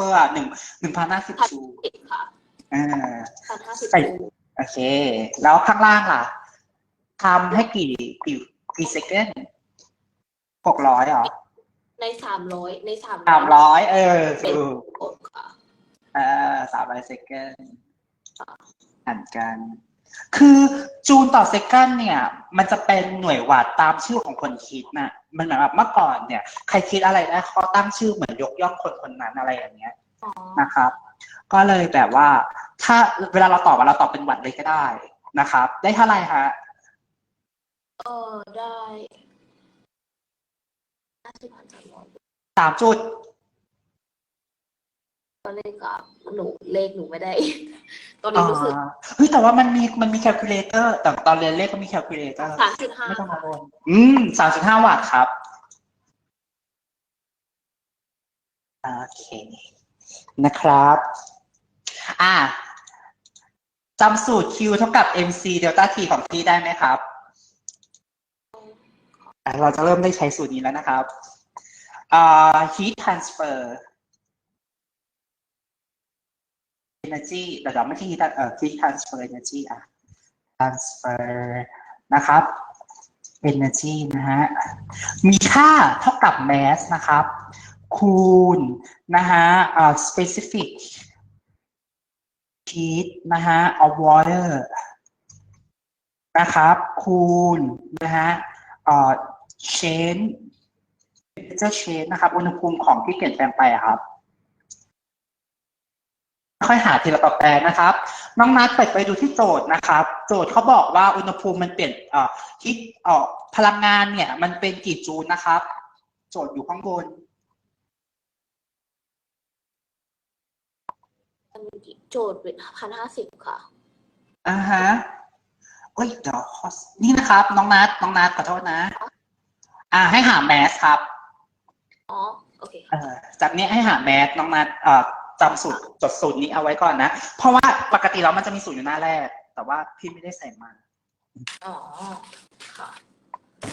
เพื่อหนึ่งหนึ่งพันห้าสิบพันจูลสิบค่ะอ่า พันห้าสิบใส่จูลโอเค แล้วข้างล่างล่ะทำให้กี่กี่กี่เซคันหกร้อยเหรอในสามร้อยในสามสามร้อยเออเป็นถูกกดค่ะ เออสามร้อยเซคันหันกัน คือจูลต่อเซคันเนี่ย มันจะเป็นหน่วยวัดตามชื่อของคนคิดน่ะ มันเหมือนแบบเมื่อก่อนเนี่ย ใครคิดอะไรได้เขาตั้งชื่อเหมือนยกย่องคนคนนั้นอะไรอย่างเงี้ยอ๋อนะครับ ก็เลยแบบว่า ถ้าเวลาเราตอบอะเราตอบเป็นวัดเลยก็ได้นะครับ ได้เท่าไหร่ฮะเออได้ห้าสิบพันสามร้อยสามจุด ก็เลขกับหนูเลขหนูไม่ได้ ตอนนี้รู้สึกอ่าเฮ้ยแต่ว่ามันมีมันมีแคลคูลเลเตอร์แต่ตอนเรียนเลขก็มีแคลคูลเลเตอร์สามจุดห้าไม่ต้องมาบนอืมสามจุดห้าวัตต์ครับโอเคนะครับ อ่าจำสูตร Q เท่ากับ mc เดลต้า t ของที่ได้ไหมครับอะเราจะเริ่มได้ใช้สูตรนี้แล้วนะครับอ่า heat transfer energy เดี๋ยวเราไม่ใช่ heat เอ่อ heat transfer energy อะ transfer นะครับ energy นะฮะ มีค่าเท่ากับ mass นะครับ คูณนะฮะอ่า specific heat นะฮะ of water นะครับ คูณนะฮะอ่า change temperature change นะครับ อุณหภูมิของที่เปลี่ยนแปลงไปครับ ค่อยหาทีละตัวแปรนะครับ น้องนัดเปิดไปดูที่โจทย์นะครับ โจทย์เขาบอกว่าอุณหภูมิมันเปลี่ยนเอ่อที่เอ่อพลังงานเนี่ยมันเป็นกี่จูลนะครับ โจทย์อยู่ข้างบนมันมีกี่โจทย์เป็นพันห้าสิบค่ะอ่าฮะเอ้ยเดี๋ยวขอนี่นะครับ น้องนัดน้องนัดขอโทษนะ อ่า ให้หาแมสครับอ๋อโอเคเอ่อจากนี้ให้หาแมสน้องนัดเอ่อ จำสูตรจดสูตรนี้เอาไว้ก่อนนะ เพราะว่าปกติแล้วมันจะมีสูตรอยู่หน้าแรก แต่ว่าพี่ไม่ได้ใส่มาอ๋อ ค่ะ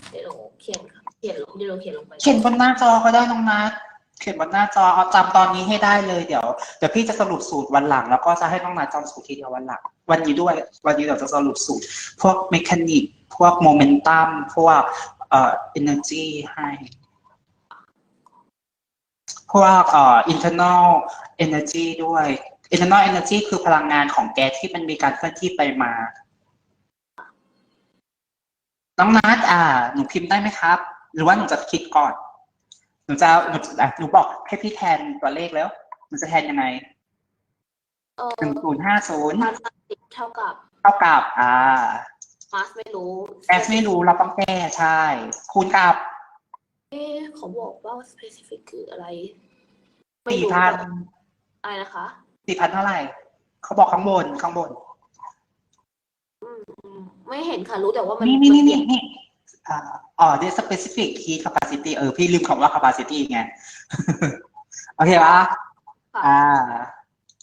เดี๋ยวหนูเขียนค่ะเขียนลงเดี๋ยวหนูเขียนลงไป เขียนบนหน้าจอก็ได้น้องนัดเขียนบนหน้าจอเอาจำตอนนี้ให้ได้เลยเดี๋ยวเดี๋ยวพี่จะสรุปสูตรวันหลัง แล้วก็จะให้น้องนัดจำสูตรทีเดียววันหลัง วันนี้ด้วย วันนี้เดี๋ยวจะสรุปสูตร พวกเมคานิกพวกโมเมนตัมพวกเอ่อ energy ให้ พวกเอ่อ internal energy ด้วย internal energy คือพลังงานของแก๊สที่มันมีการเคลื่อนที่ไปมา น้องนัดอ่า หนูพิมพ์ได้ไหมครับ หรือว่าหนูจะคิดก่อน หนูจะหนูอะหนูบอกให้พี่แทนตัวเลขแล้ว หนูจะแทนยังไงเออหนึ่งศูนย์ห้าศูนย์พันห้าสิบเท่ากับเท่ากับ อ่ามาสไม่รู้แอสไม่รู้เราต้องแก้ใช่ คูณกับ เอ๊ะเขาบอกว่า specific คืออะไร สี่พันอะไรนะคะสี่พันเท่าไหร่ เขาบอกข้างบนข้างบนอืมอืมไม่เห็นค่ะรู้แต่ว่ามันนี่นี่นี่นี่นี่อ่าอ๋อ the specific heat capacity เออ พี่ลืมคำว่า capacity ไง โอเคปะอ่า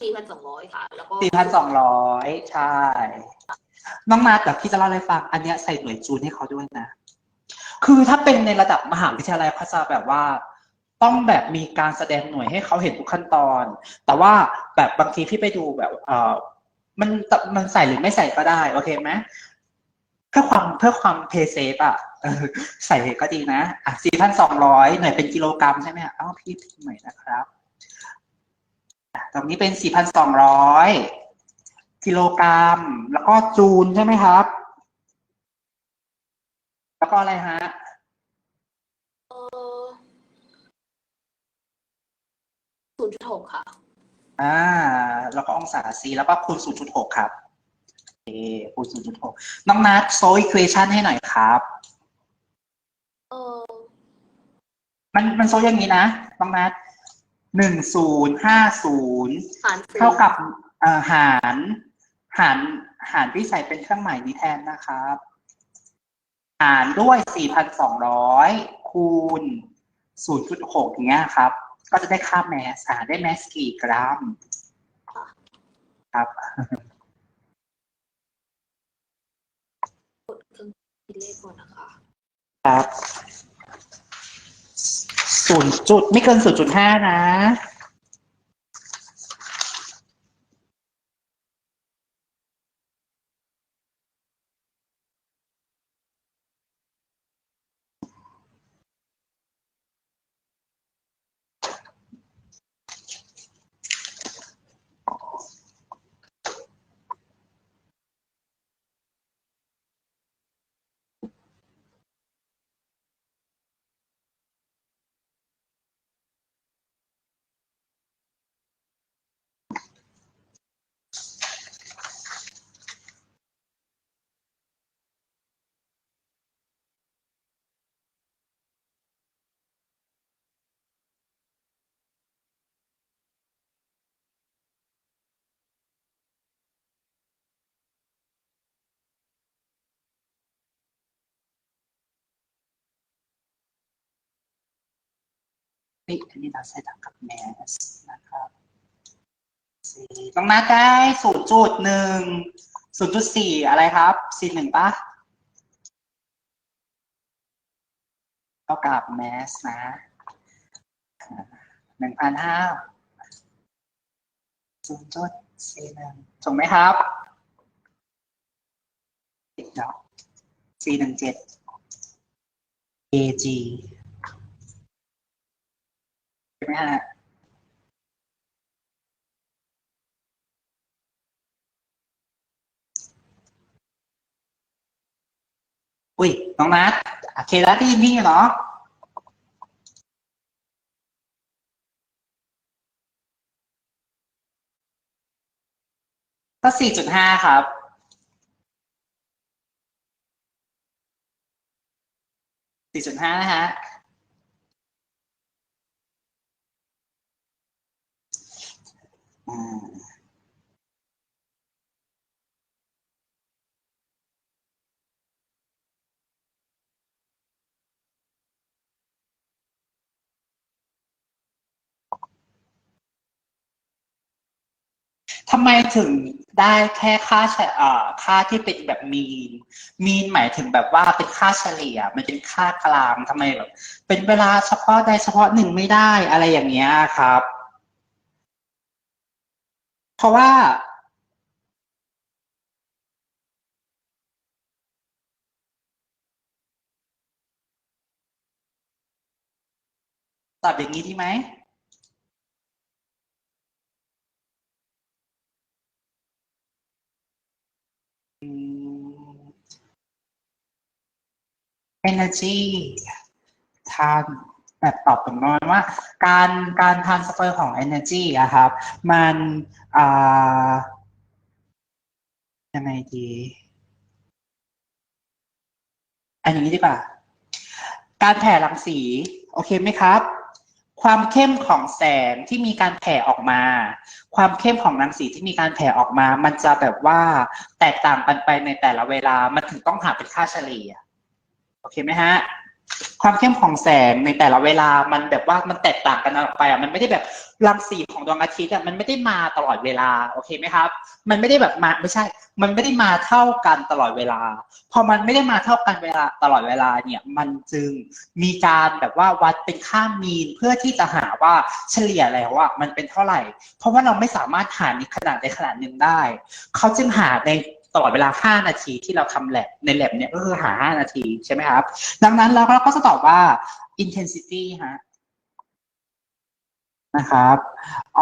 สี่พันสองร้อยค่ะ แล้วก็สี่พันสองร้อยใช่ น้องนัดเดี๋ยวพี่จะเล่าให้ฟัง อันเนี้ยใส่หน่วยจูนให้เขาด้วยนะ คือถ้าเป็นในระดับมหาวิทยาลัยเขาจะแบบว่า ต้องแบบมีการแสดงหน่วยให้เขาเห็นทุกขั้นตอน แต่ว่าแบบบางทีพี่ไปดูแบบเออมันมันใส่หรือไม่ใส่ก็ได้ โอเคไหมเพื่อความเพื่อความเพย์เซฟอะใส่ก็ดีนะอะสี่พันสองร้อยหน่วยเป็นกิโลกรัมใช่ไหมอ้าวพี่พิมพ์ใหม่นะครับ ตรงนี้เป็นสี่พันสองร้อยกิโลกรัม แล้วก็จูลใช่ไหมครับ แล้วก็อะไรฮะูนย์จุดหกค่ะ อ่า แล้วก็องศาซีแล้วก็คูณศูนย์จุดหกครับเอคูณศูนย์จุดหกน้องนัทโซลอีควอชันให้หน่อยครับ เออมันมันโซลอย่างนี้นะ น้องนัทหนึ่งศูนย์ห้าศูนย์เท่ากับเอ่อหารหารหารที่ใส่เป็นเครื่องหมายนี้แทนนะครับ หารด้วย 4,200 คูณ 0.6เงี้ยครับ ก็จะได้ค่าแมสอ่าได้แมสกี่กรัม ครับ กดเครื่องคิดเลขก่อนนะคะ ครับศูนย์จุดไม่เกินศูนย์จุดห้านะ เฮ้ยอันนี้เราใช้ทับกับแมสนะครับสี่ต้องนัดได้ศูนย์จุดหนึ่งศูนย์จุดสี่อะไรครับสี่หนึ่งปะเท่ากับแมสนะหนึ่งพันห้าศูนย์จุดสี่หนึ่งถูกไหมครับติดดอกสี่หนึ่งเจ็ด AG ไหมฮะอุ้ยน้องนัทโอเคแล้วได้ยินพี่เนาะก็สี่จุดห้าครับ สี่จุดห้านะฮะ อืม ทำไมถึงได้แค่ค่าเฉเอ่อค่าที่เป็นแบบมีน มีนหมายถึงแบบว่าเป็นค่าเฉลี่ย มันเป็นค่ากลางทำไมแบบ เป็นเวลาเฉพาะใดเฉพาะหนึ่งไม่ได้อะไรอย่างเงี้ยครับ เพราะว่าตอบอย่างนี้ดีไหมอืม energy ทาน แบบตอบผมนอยว่า การการ transfer ของ energy อะครับ มันอ่ายังไงดีอันอย่างนี้ดีกว่า การแผ่รังสี โอเคไหมครับ ความเข้มของแสงที่มีการแผ่ออกมา ความเข้มของรังสีที่มีการแผ่ออกมา มันจะแบบว่าแตกต่างกันไปในแต่ละเวลา มันถึงต้องหาเป็นค่าเฉลี่ย โอเคไหมฮะ ความเข้มของแสงในแต่ละเวลามันแบบว่ามันแตกต่างกันออกไปอะมันไม่ได้แบบรังสีของดวงอาทิตย์อะมันไม่ได้มาตลอดเวลาโอเคไหมครับ มันไม่ได้แบบมาไม่ใช่ มันไม่ได้มาเท่ากันตลอดเวลา พอมันไม่ได้มาเท่ากันเวลาตลอดเวลาเนี่ย มันจึงมีการแบบว่าวัดเป็นค่ามีนเพื่อที่จะหาว่าเฉลี่ยแล้วว่ามันเป็นเท่าไหร่ เพราะว่าเราไม่สามารถหาในขนาดใดขนาดหนึ่งได้เขาจึงหาใน ตลอดเวลา 5 นาทีที่เราทำแลบในแลบเนี่ยก็คือหา 5 นาทีใช่ไหมครับ ดังนั้นเราก็จะตอบว่า intensity ฮะนะครับ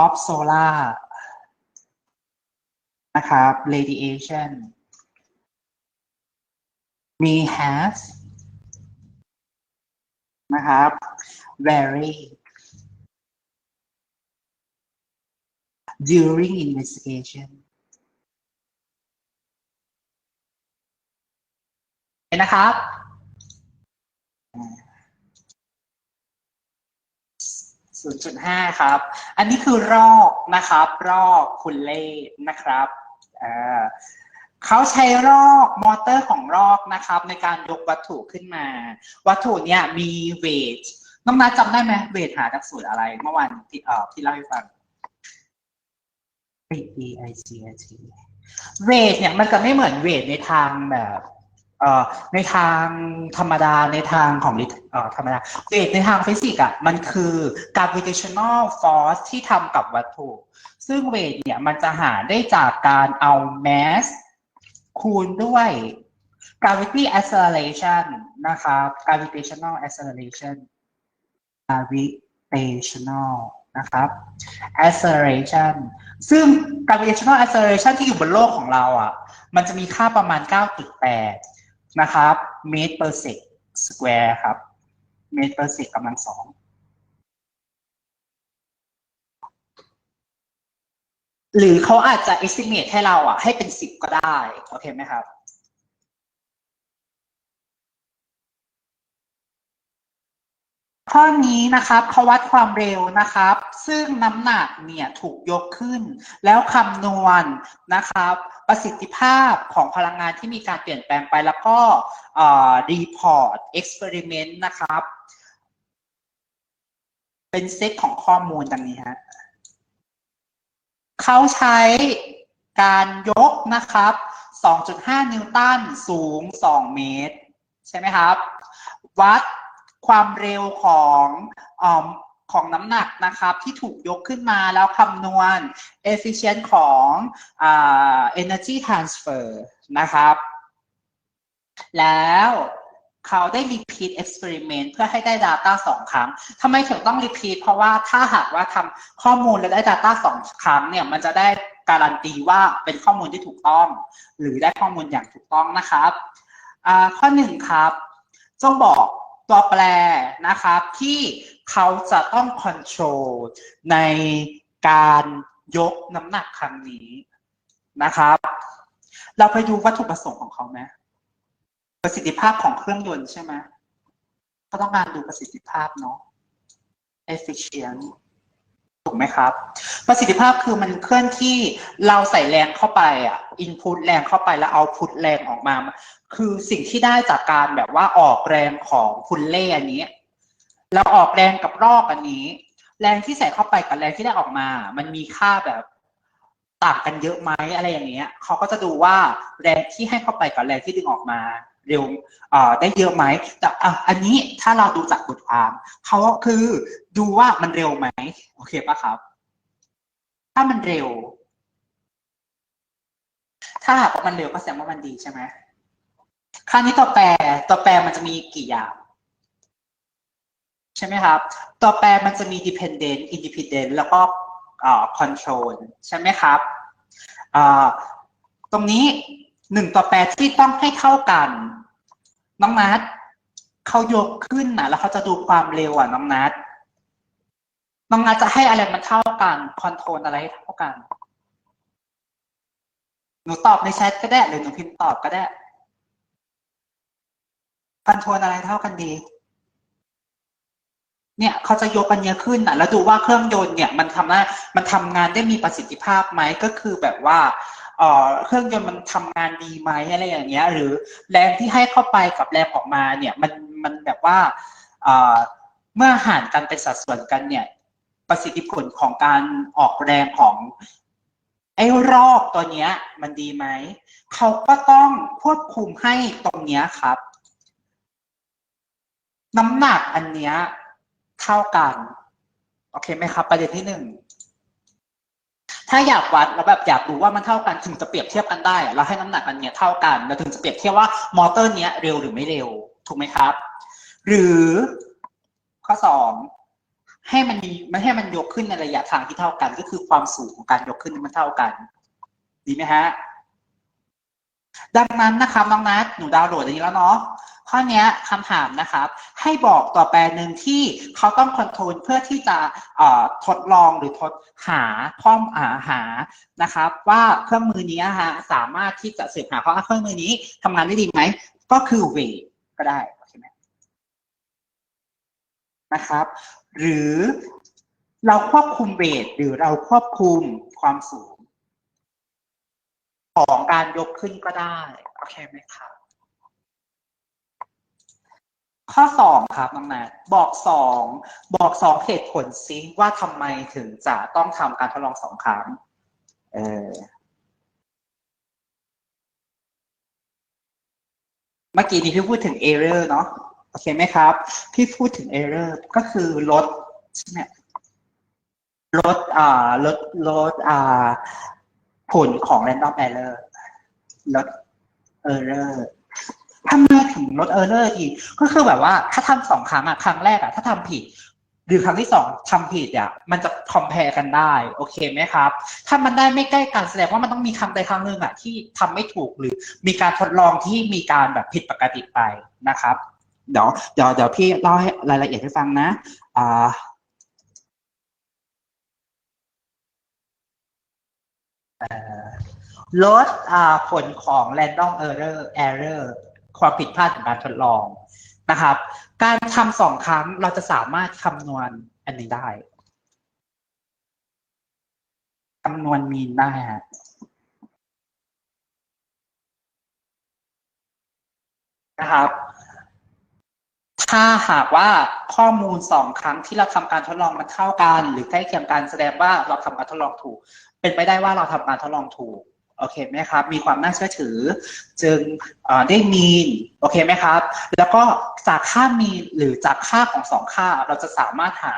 of solar นะครับ radiation มี has นะครับ vary during investigation เห็นนะครับ 0.5 ครับ อันนี้คือรอกนะครับ รอกคุณเล่นะครับอ่าเขาใช้รอกมอเตอร์ของรอกนะครับ ในการยกวัตถุขึ้นมา วัตถุเนี่ยมีเวทน้องนัทจำได้ไหมเวทหาจากสูตรอะไร เมื่อวานที่เอ่อที่เล่าให้ฟัง V E I G I T เวทเนี่ยมันจะไม่เหมือนเวทในทางแบบเอ่อ ในทางธรรมดาในทางของลิธรรมดาเวทในทางฟิสิกส์อะมันคือ gravitational force ที่ทำกับวัตถุ ซึ่งเวทเนี่ยมันจะหาได้จากการเอา mass คูณด้วย gravity acceleration นะครับ gravitational acceleration gravitational นะครับ acceleration ซึ่ง gravitational acceleration ที่อยู่บนโลกของเราอะ มันจะมีค่าประมาณ 9.8 นะครับ ms per sec square ครับ ms per sec กำลังสองหรือเขาอาจจะ estimate ให้เราอะ ให้เป็นสิบก็ได้ โอเคไหมครับ ข้อนี้นะครับเขาวัดความเร็วนะครับ ซึ่งน้ำหนักเนี่ยถูกยกขึ้น แล้วคำนวณนะครับ ประสิทธิภาพของพลังงานที่มีการเปลี่ยนแปลงไปแล้วก็เอ่อ report experiment นะครับ เป็นเซตของข้อมูลดังนี้ฮะเขาใช้การยกนะครับ 2.5 นิวตันสูง 2 เมตร ใช่ไหมครับ วัด ความเร็วของอของน้ำหนักนะครับที่ถูกยกขึ้นมาแล้วคำนวณ efficient ของอ energy transfer นะครับ แล้วเขาได้ repeat experiment เพื่อให้ได้ data สองครั้งทำไมถึงต้อง repeat เพราะว่าถ้าหากว่าทำข้อมูลแล้วได้ data สองครั้งเนี่ยมันจะได้การันตีว่าเป็นข้อมูลที่ถูกต้อง หรือได้ข้อมูลอย่างถูกต้องนะครับ ข้อหนึ่งครับ จงบอก ตัวแปรนะครับที่เขาจะต้องคอนโทรลในการยกน้ำหนักครั้งนี้นะครับ เราไปดูวัตถุประสงค์ของเขาไหมประสิทธิภาพของเครื่องยนต์ใช่ไหมเขาต้องการดูประสิทธิภาพเนาะ efficient ถูกไหมครับ ประสิทธิภาพคือมันเคลื่อนที่เราใส่แรงเข้าไปอะ input แรงเข้าไปแล้ว output แรงออกมา คือสิ่งที่ได้จากการแบบว่าออกแรงของพุนเล่อันนี้แล้วออกแรงกับรอกอันนี้ แรงที่ใส่เข้าไปกับแรงที่ได้ออกมา มันมีค่าแบบต่างกันเยอะไหมอะไรอย่างเงี้ยเขาก็จะดูว่าแรงที่ให้เข้าไปกับแรงที่ดึงออกมา เร็วได้เยอะไหมแต่อันนี้ถ้าเราดูจากบทความเขาคือดูว่ามันเร็วไหมโอเคปะครับ ถ้ามันเร็ว ถ้าหากว่ามันเร็วก็แสดงว่ามันดีใช่ไหมคราวนี้ตัวแปรตัวแปรมันจะมีกี่อย่างใช่ไหมครับ ตัวแปรมันจะมี dependent independent แล้วก็ control ใช่ไหมครับตรงนี้ หนึ่งตัวแปรที่ต้องให้เท่ากัน น้องนัดเขายกขึ้นนะแล้วเขาจะดูความเร็วอะน้องนัดน้องนัดจะให้อะไรมันเท่ากันคอนโทรลอะไรให้เท่ากันหนูตอบในแชทก็ได้หรือหนูพิมพ์ตอบก็ได้คอนโทรลอะไรเท่ากันดี เนี่ยเขาจะยกกันเยอะขึ้นอะแล้วดูว่าเครื่องยนต์เนี่ย มันทำได้มันทำงานได้มีประสิทธิภาพไหมก็คือแบบว่า เครื่องยนต์มันทำงานดีไหมอะไรอย่างเงี้ย หรือแรงที่ให้เข้าไปกับแรงออกมาเนี่ยมันมันแบบว่าเอ่อเมื่อหารกันเป็นสัดส่วนกันเนี่ย ประสิทธิผลของการออกแรงของไอ้รอกตัวเนี้ย มันดีไหมเขาก็ต้องควบคุมให้ตรงเนี้ยครับ น้ำหนักอันเนี้ยเท่ากัน โอเคไหมครับ ประเด็นที่หนึ่ง ถ้าอยากวัดแล้วแบบอยากรู้ว่ามันเท่ากันถึงจะเปรียบเทียบกันได้เราให้น้ำหนักอันเนี้ยเท่ากันเราถึงจะเปรียบเทียบว่ามอเตอร์เนี้ยเร็วหรือไม่เร็วถูกไหมครับ หรือข้อสองให้มันมีมันให้มันยกขึ้นในระยะทางที่เท่ากัน ก็คือความสูงของการยกขึ้นมันเท่ากัน ดีไหมฮะดังนั้นนะครับน้องนัทหนูดาวน์โหลดอันนี้แล้วเนาะ ข้อนี้คำถามนะครับ ให้บอกตัวแปรหนึ่งที่เขาต้องคอนโทรลเพื่อที่จะทดลองหรือทดหาข้อมหาหานะครับ ว่าเครื่องมือนี้ฮะสามารถที่จะสืบหาข้อเครื่องมือนี้ทำงานได้ดีไหม ก็คือเวก็ได้โอเคไหมนะครับ หรือเราควบคุมเวทหรือเราควบคุมความสูง ของการยกขึ้นก็ได้ โอเคไหมครับ ข้อสองครับน้องแนทบอกสองบอกสองเหตุผลซิว่าทำไมถึงจะต้องทำการทดลองสองครั้ง เออเมื่อกี้นี้พี่พูดถึง error เนาะโอเคไหมครับ พี่พูดถึง error ก็คือลดใช่ไหมลดอ่าลดลดอ่าผลของ random error ลด error ทำไมถึงลดเออร์เลอร์อีก ก็คือแบบว่าถ้าทำสองครั้งอะครั้งแรกอะถ้าทำผิด หรือครั้งที่สองทำผิดอะมันจะคอมเพลกันได้ โอเคไหมครับ ถ้ามันได้ไม่ใกล้กันแสดงว่ามันต้องมีครั้งใดครั้งหนึ่งอะที่ทำไม่ถูกหรือมีการทดลองที่มีการแบบผิดปกติไปนะครับ เดี๋ยวเดี๋ยวเดี๋ยวพี่เล่าให้รายละเอียดให้ฟังนะอ่าลดผลของ random error error ความผิดพลาดของการทดลองนะครับ การทำสองครั้งเราจะสามารถคำนวณอันนี้ได้คำนวณมีนได้ฮะนะครับ ถ้าหากว่าข้อมูลสองครั้งที่เราทำการทดลองมันเท่ากัน หรือใกล้เคียงกันแสดงว่าเราทำการทดลองถูก เป็นไปได้ว่าเราทำการทดลองถูก โอเคไหมครับ มีความน่าเชื่อถือ จึงได้มีนโอเคไหมครับ แล้วก็จากค่ามีนหรือจากค่าของสองค่า เราจะสามารถหา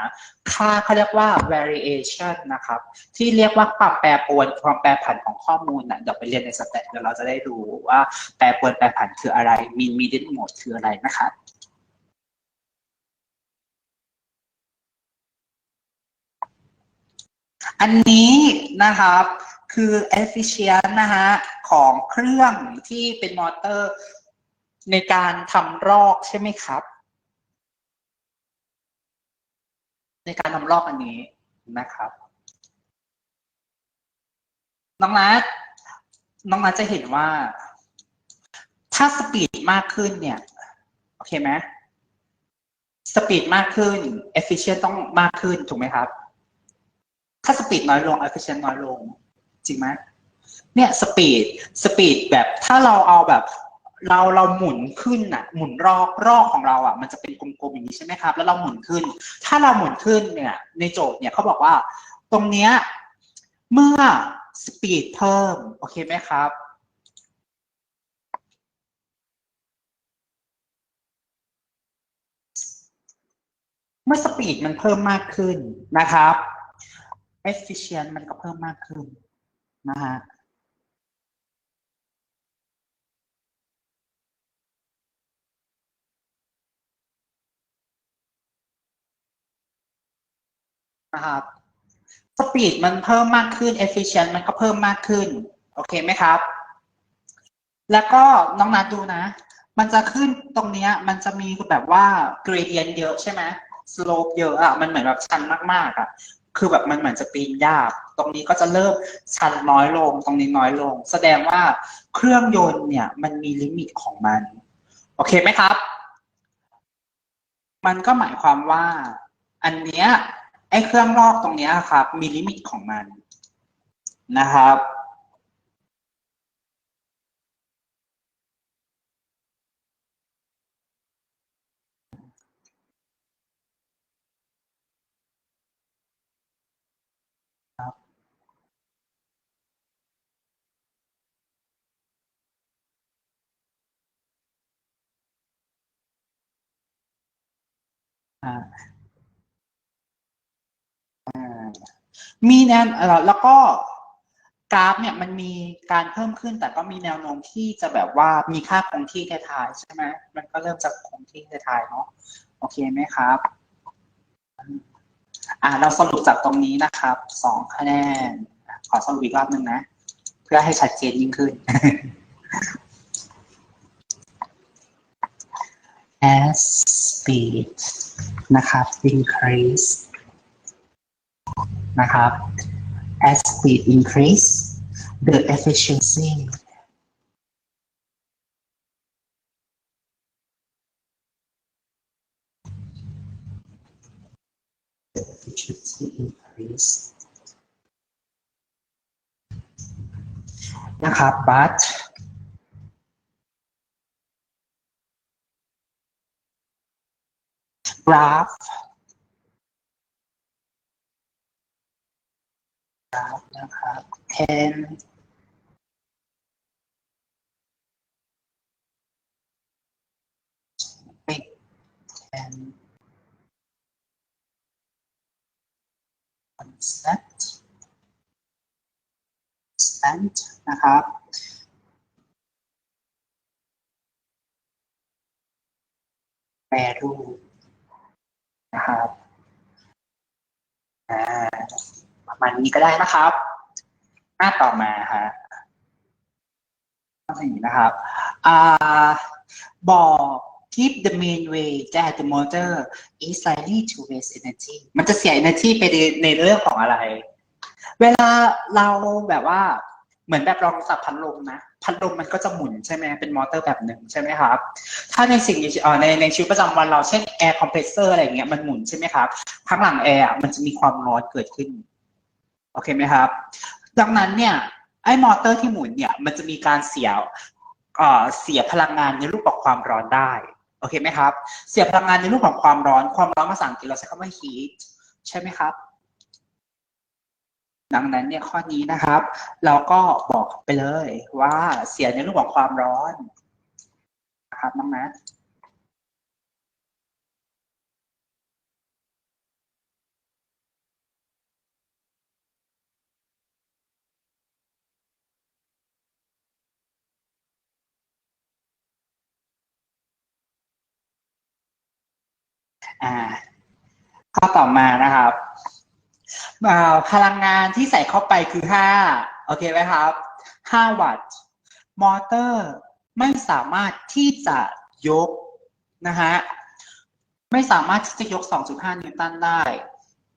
ค่าเขาเรียกว่า variation นะครับ ที่เรียกว่าความแปรปรวนความแปรผันของข้อมูลนะเดี๋ยวไปเรียนในสเต็ปเดี๋ยวเราจะได้ดูว่าแปรปรวนแปรผันคืออะไรมีนมีดินโหมดคืออะไรนะครับอันนี้นะครับ คือ efficient นะฮะของเครื่องที่เป็นมอเตอร์ ในการทำรอกใช่ไหมครับ ในการทำรอกอันนี้นะครับ น้องนัทน้องนัทจะเห็นว่า ถ้าสปีดมากขึ้นเนี่ย โอเคไหมสปีดมากขึ้น efficient ต้องมากขึ้น ถูกไหมครับ ถ้าสปีดน้อยลง efficient น้อยลง จริงไหมเนี่ยสปีดสปีดแบบถ้าเราเอาแบบเราเราหมุนขึ้นน่ะ หมุนรอกรอกของเราอะ มันจะเป็นกลมๆอย่างนี้ใช่ไหมครับ แล้วเราหมุนขึ้น ถ้าเราหมุนขึ้นเนี่ย ในโจทย์เนี่ยเขาบอกว่า ตรงเนี้ยเมื่อสปีดเพิ่ม โอเคไหมครับ เมื่อสปีดมันเพิ่มมากขึ้นนะครับ efficient มันก็เพิ่มมากขึ้น นะฮะนะครับสปีดมันเพิ่มมากขึ้น efficient มันก็เพิ่มมากขึ้น โอเคไหมครับ แล้วก็น้องนัดดูนะ มันจะขึ้นตรงเนี้ย มันจะมีแบบว่า gradient เยอะใช่ไหม slope เยอะอะมันเหมือนแบบชันมากๆอะ คือแบบมันเหมือนจะปีนยาก ตรงนี้ก็จะเริ่มชันน้อยลง ตรงนี้น้อยลง แสดงว่าเครื่องยนต์เนี่ยมันมีลิมิตของมัน โอเคไหมครับ มันก็หมายความว่า อันเนี้ยไอ้เครื่องลอกตรงเนี้ยครับ มีลิมิตของมันนะครับ มีแนวแล้วก็กราฟเนี่ยมันมีการเพิ่มขึ้น แต่ก็มีแนวโน้มที่จะแบบว่ามีค่าคงที่ท้ายๆใช่ไหมมันก็เริ่มจากคงที่ท้ายๆเนาะโอเคไหมครับอ่าเราสรุปจากตรงนี้นะครับสองคะแนน ขอสรุปอีกรอบหนึ่งนะ เพื่อให้ชัดเจนยิ่งขึ้น as speed นะครับ increase นะครับ as speed increase the efficiency the efficiency increase นะครับ but กราฟกราฟนะครับ can ปิด can concept stand นะครับแปรรู นะครับประมาณนี้ก็ได้นะครับ หน้าต่อมาฮะข้อสี่นะครับอบอก keep the main way that the motor is likely to waste energy มันจะเสีย energy ไปในในเรื่องของอะไร เวลาเราแบบว่าเหมือนแบบลองสับพัดลมนะ พัดลมมันก็จะหมุนใช่ไหมเป็นมอเตอร์แบบหนึ่งใช่ไหมครับ ถ้าในสิ่งในในชีวิตประจำวันเราเช่นแอร์คอมเพรสเซอร์อะไรเงี้ยมันหมุนใช่ไหมครับข้างหลังแอร์มันจะมีความร้อนเกิดขึ้นโอเคไหมครับ ดังนั้นเนี่ยไอ้มอเตอร์ที่หมุนเนี่ยมันจะมีการเสียเสียพลังงานในรูปแบบความร้อนได้โอเคไหมครับ เสียพลังงานในรูปของความร้อน ความร้อนภาษาอังกฤษเราใช้คำว่า heat ใช่ไหมครับ ดังนั้นเนี่ยข้อนี้นะครับ เราก็บอกไปเลยว่าเสียในรูปของความร้อนนะครับน้องนัทอ่าข้อต่อมานะครับ พลังงานที่ใส่เข้าไปคือห้าโอเคไหมครับห้าวัตต์ มอเตอร์ไม่สามารถที่จะยกนะฮะไม่สามารถที่จะยก 2.5 นิวตันได้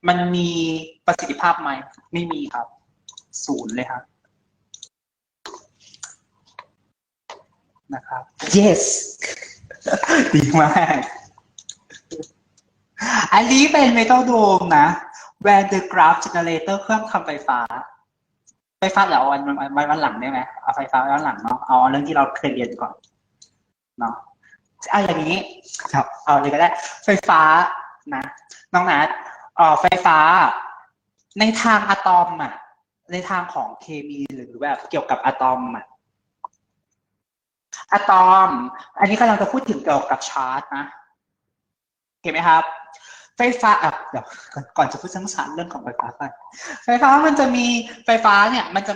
มันมีประสิทธิภาพไหม ไม่มีครับ ศูนย์เลยครับ นะครับ yes ดีมาก อันนี้เป็นเมทัลโดมนะ Van de Graaff Generator เครื่องทำไฟฟ้า ไฟฟ้าเดี๋ยวเอาวันวันวันวันหลังได้ไหมเอาไฟฟ้าไว้วันหลังเนาะเอาเรื่องที่เราเคยเรียนก่อนเนาะเอาอย่างนี้ครับเอาเลยก็ได้ ไฟฟ้านะน้องนัดเอ่อไฟฟ้า ในทางอะตอมอะ ในทางของเคมีหรือแบบเกี่ยวกับอะตอมอะอะตอม อันนี้กำลังจะพูดถึงเกี่ยวกับชาร์จนะเห็นไหมครับ ไฟฟ้าอะเดี๋ยวก่อนจะพูดเรื่องสารเรื่องของไฟฟ้าก่อนไฟฟ้ามันจะมีไฟฟ้าเนี่ยมันจะ